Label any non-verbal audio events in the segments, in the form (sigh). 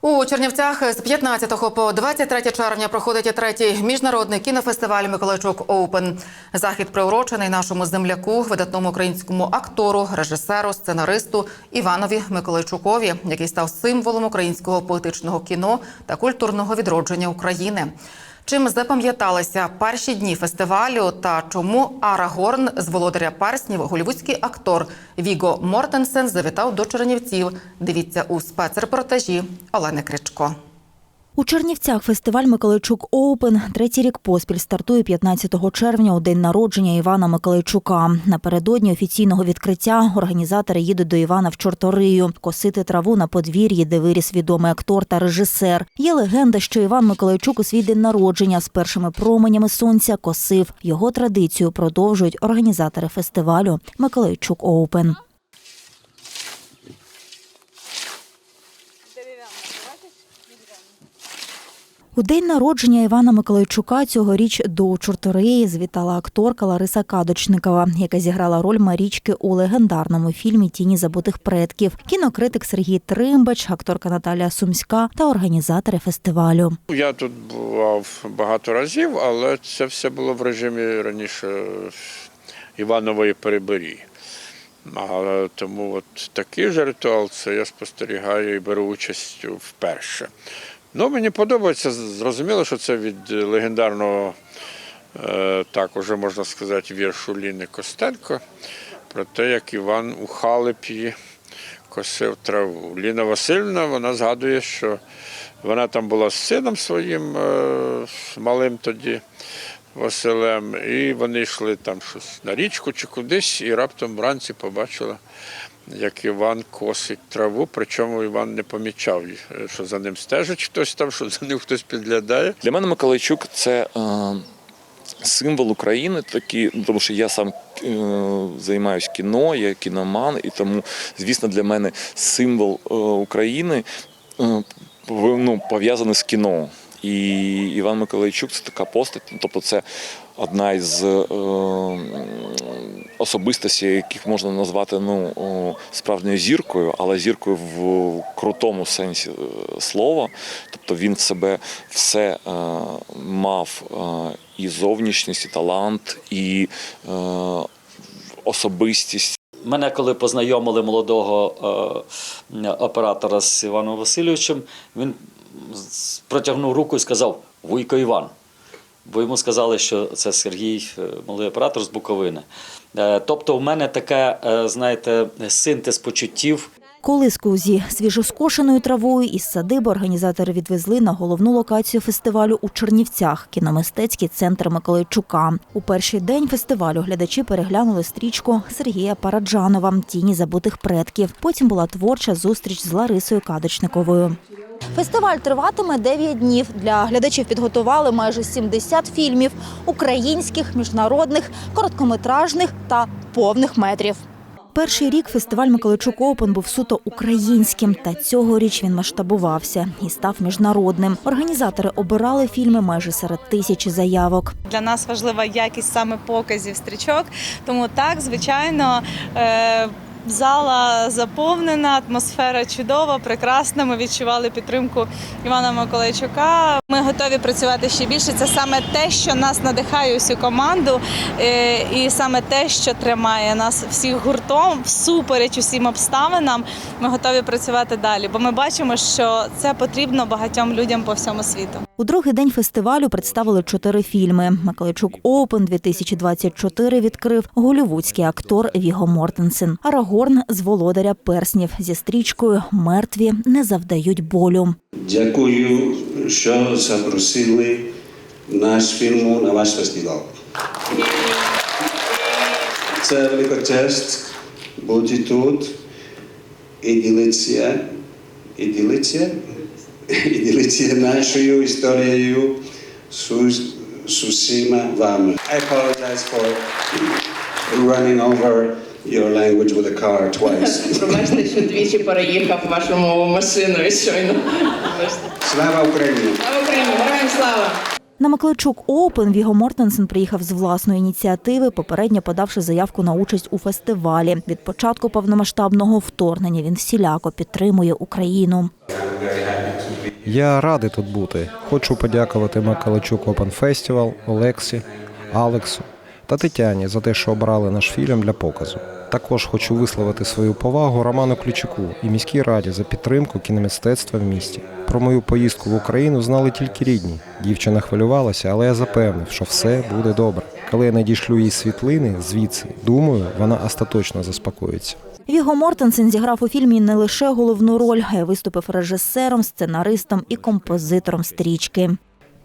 У Чернівцях з 15 по 23 червня проходить третій міжнародний кінофестиваль Миколайчук Оупен. Захід приурочений нашому земляку, видатному українському актору, режисеру, сценаристу Іванові Миколайчукові, який став символом українського поетичного кіно та культурного відродження України. Чим запам'яталися перші дні фестивалю та чому Арагорн з володаря перснів голівудський актор Віго Мортенсен завітав до Чернівців. Дивіться у спецрепортажі Олени Кричко. У Чернівцях фестиваль Миколайчук Оупен третій рік поспіль стартує 15 червня у день народження Івана Миколайчука. Напередодні офіційного відкриття організатори їдуть до Івана в Чорторию косити траву на подвір'ї, де виріс відомий актор та режисер. Є легенда, що Іван Миколайчук у свій день народження з першими променями сонця косив. Його традицію продовжують організатори фестивалю Миколайчук Оупен. У день народження Івана Миколайчука цьогоріч до Чорториї звітала акторка Лариса Кадочникова, яка зіграла роль Марічки у легендарному фільмі Тіні забутих предків. Кінокритик Сергій Тримбач, акторка Наталія Сумська та організатори фестивалю. Я тут бував багато разів, але це все було в режимі раніше Іванової переборі. Але тому от такий же ритуал це я спостерігаю і беру участь вперше. Ну, мені подобається, зрозуміло, що це від легендарного, е, так уже можна сказати, віршу Ліни Костенко про те, як Іван у халепі косив траву. Ліна Васильівна вона згадує, що вона там була з сином своїм е, малим тоді. Василем, і вони йшли там щось на річку чи кудись, і раптом вранці побачила, як Іван косить траву, причому Іван не помічав, що за ним стежить хтось там, що за ним хтось підглядає. Для мене Миколайчук це е, символ України, такий, ну, тому що я сам е, займаюся кіно, я кіноман, і тому, звісно, для мене символ е, України е, ну, пов'язаний з кіно. І Іван Миколайчук це така постать, ну, тобто це одна із е, особистостей, яких можна назвати ну, справжньою зіркою, але зіркою в крутому сенсі е, слова. Тобто він в себе все е, мав е, і зовнішність, і талант, і е, особистість. Мене коли познайомили молодого е, оператора з Іваном Васильовичем, він протягнув руку і сказав Вуйко Іван. Бо йому сказали, що це Сергій, е, малий оператор з Буковини. Е, тобто, в мене таке, е, знаєте, синтез почуттів. Колиску зі свіжоскошеною травою із садиби організатори відвезли на головну локацію фестивалю у Чернівцях кіномистецький центр Миколайчука. У перший день фестивалю глядачі переглянули стрічку Сергія Параджанова Тіні забутих предків. Потім була творча зустріч з Ларисою Кадочниковою. Фестиваль триватиме 9 днів. Для глядачів підготували майже 70 фільмів українських, міжнародних, короткометражних та повних метрів. Перший рік фестиваль Миколайчук Оупен був суто українським, та цьогоріч він масштабувався і став міжнародним. Організатори обирали фільми майже серед тисячі заявок. Для нас важлива якість саме показів стрічок. Тому так, звичайно, е, зала заповнена, атмосфера чудова, прекрасна. Ми відчували підтримку Івана Миколайчука. Ми готові працювати ще більше. Це саме те, що нас надихає усю команду, е, і саме те, що тримає нас всіх гуртом, всупереч усім обставинам. Ми готові працювати далі, бо ми бачимо, що це потрібно багатьом людям по всьому світу. У другий день фестивалю представили чотири фільми. Миколайчук Оупен 2024 відкрив голівудський актор Віго Мортенсен. Арагорн з володаря перснів зі стрічкою Мертві не завдають болю. Дякую, що запросили наш фільм на ваш фестиваль. Це велика честь бути тут і ділитися, і ділитися, і ділитися нашою історією з усіма вами. I apologize for running over your language with a car twice. (laughs) Пробачте, що двічі переїхав вашу мову машиною щойно. Слава Україні! Слава Україні! Героям слава! На Макличук Оупен Віго Мортенсен приїхав з власної ініціативи, попередньо подавши заявку на участь у фестивалі. Від початку повномасштабного вторгнення він всіляко підтримує Україну. Я радий тут бути. Хочу подякувати Макаличук Open Festival, Олексі, Алексу та Тетяні за те, що обрали наш фільм для показу. Також хочу висловити свою повагу Роману Ключуку і міській раді за підтримку кіномистецтва в місті. Про мою поїздку в Україну знали тільки рідні. Дівчина хвилювалася, але я запевнив, що все буде добре. Коли я надішлю їй світлини звідси, думаю, вона остаточно заспокоїться. Віго Мортенсен зіграв у фільмі не лише головну роль, а й виступив режисером, сценаристом і композитором стрічки.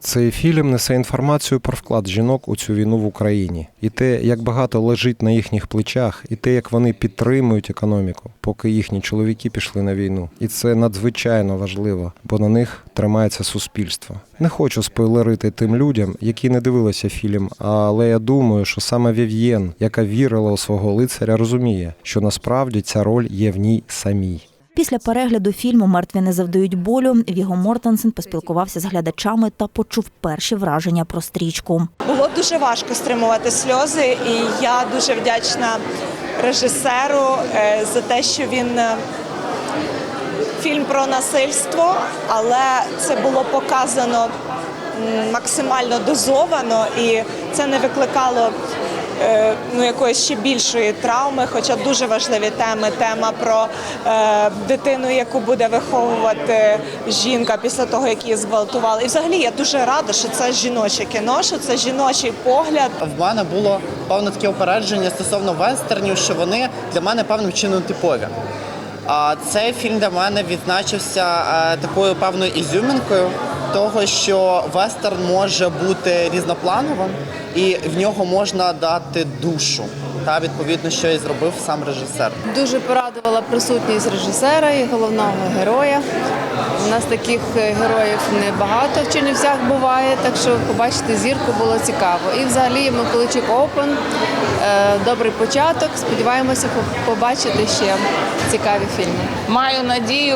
Цей фільм несе інформацію про вклад жінок у цю війну в Україні, і те, як багато лежить на їхніх плечах, і те, як вони підтримують економіку, поки їхні чоловіки пішли на війну. І це надзвичайно важливо, бо на них тримається суспільство. Не хочу спойлерити тим людям, які не дивилися фільм, але я думаю, що саме Вів'єн, яка вірила у свого лицаря, розуміє, що насправді ця роль є в ній самій. Після перегляду фільму Мертві не завдають болю. Віго Мортенсен поспілкувався з глядачами та почув перші враження про стрічку. Було дуже важко стримувати сльози, і я дуже вдячна режисеру е, за те, що він е, фільм про насильство, але це було показано максимально дозовано, і це не викликало ну, якоїсь ще більшої травми, хоча дуже важливі теми. Тема про е, дитину, яку буде виховувати жінка після того, як її зґвалтували. І взагалі я дуже рада, що це жіноче кіно, що це жіночий погляд. В мене було певне таке опередження стосовно вестернів, що вони для мене певним чином типові. А цей фільм для мене відзначився е, такою певною ізюмінкою того, що вестерн може бути різноплановим і в нього можна дати душу. Та відповідно, що і зробив сам режисер. Дуже порадувала присутність режисера і головного героя. У нас таких е, героїв небагато в Чернівцях буває, так що побачити зірку було цікаво. І взагалі Миколичук Open е, добрий початок. Сподіваємося побачити ще цікаві фільми. Маю надію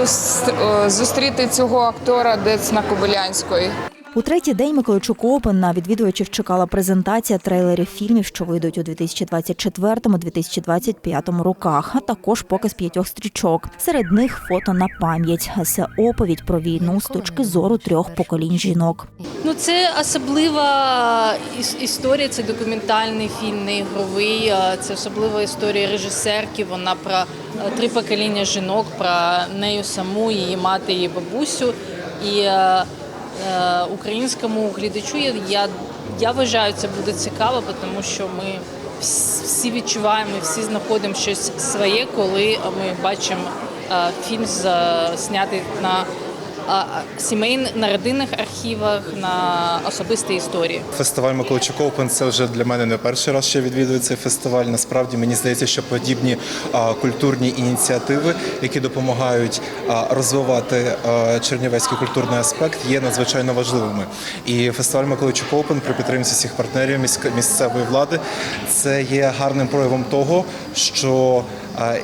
зустріти цього актора десь на Кобилянської. У третій день Миколайчук Опен на відвідувачів чекала презентація трейлерів фільмів, що вийдуть у 2024-2025 роках, а також показ п'ятьох стрічок. Серед них фото на пам'ять. Це оповідь про війну з точки зору трьох поколінь жінок. Ну, це особлива історія, це документальний фільм, не ігровий. Це особлива історія режисерки. Вона про е, три покоління жінок, про нею саму, її мати, її бабусю. І е, українському глядачу. Я, я, вважаю, це буде цікаво, тому що ми всі відчуваємо, всі знаходимо щось своє, коли ми бачимо е, фільм знятий на сімейних на родинних архівах, на особистій історії. Фестиваль Миколайчук Open – це вже для мене не перший раз, що я відвідую цей фестиваль. Насправді мені здається, що подібні культурні ініціативи, які допомагають розвивати чернівецький культурний аспект, є надзвичайно важливими. І фестиваль Миколайчук Open при підтримці всіх партнерів місцевої влади це є гарним проявом того, що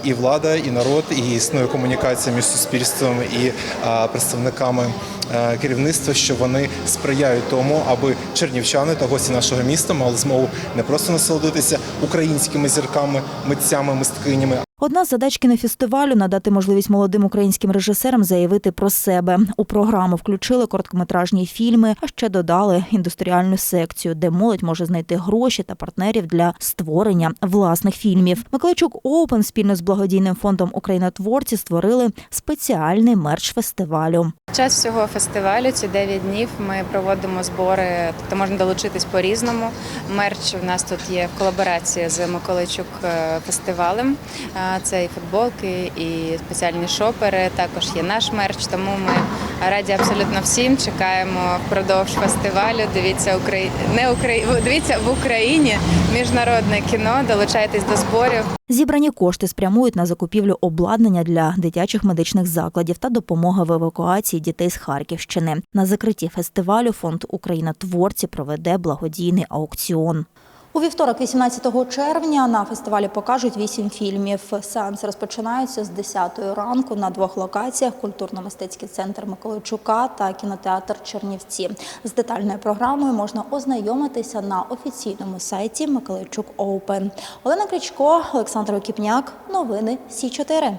і влада, і народ, і існує комунікація між суспільством і а, представниками е, керівництва, що вони сприяють тому, аби чернівчани та гості нашого міста мали змогу не просто насолодитися українськими зірками, митцями, мисткинями, Одна з задач кінофестивалю надати можливість молодим українським режисерам заявити про себе. У програму включили короткометражні фільми, а ще додали індустріальну секцію, де молодь може знайти гроші та партнерів для створення власних фільмів. Миколайчук Оупен спільно з благодійним фондом Українотворці створили спеціальний мерч фестивалю. Час всього фестивалю ці 9 днів ми проводимо збори, тобто можна долучитись по-різному. Мерч у нас тут є в колаборації з Миколайчук е, фестивалем. Е, Це і футболки, і спеціальні шопери. Також є наш мерч. Тому ми раді абсолютно всім. Чекаємо впродовж фестивалю. Дивіться Украї... не Украї... (laughs) дивіться в Україні міжнародне кіно. Долучайтесь до зборів. Зібрані кошти спрямують на закупівлю обладнання для дитячих медичних закладів та допомога в евакуації дітей з Харківщини. На закритті фестивалю фонд Україна творці проведе благодійний аукціон. У вівторок, 18 червня, на фестивалі покажуть вісім фільмів. Сеанси розпочинаються з 10 ранку на двох локаціях: культурно-мистецький центр Миколайчука та кінотеатр Чернівці. З детальною програмою можна ознайомитися на офіційному сайті Миколайчук Оупен. Олена Крічко, Олександр Окіпняк. Новини Сі 4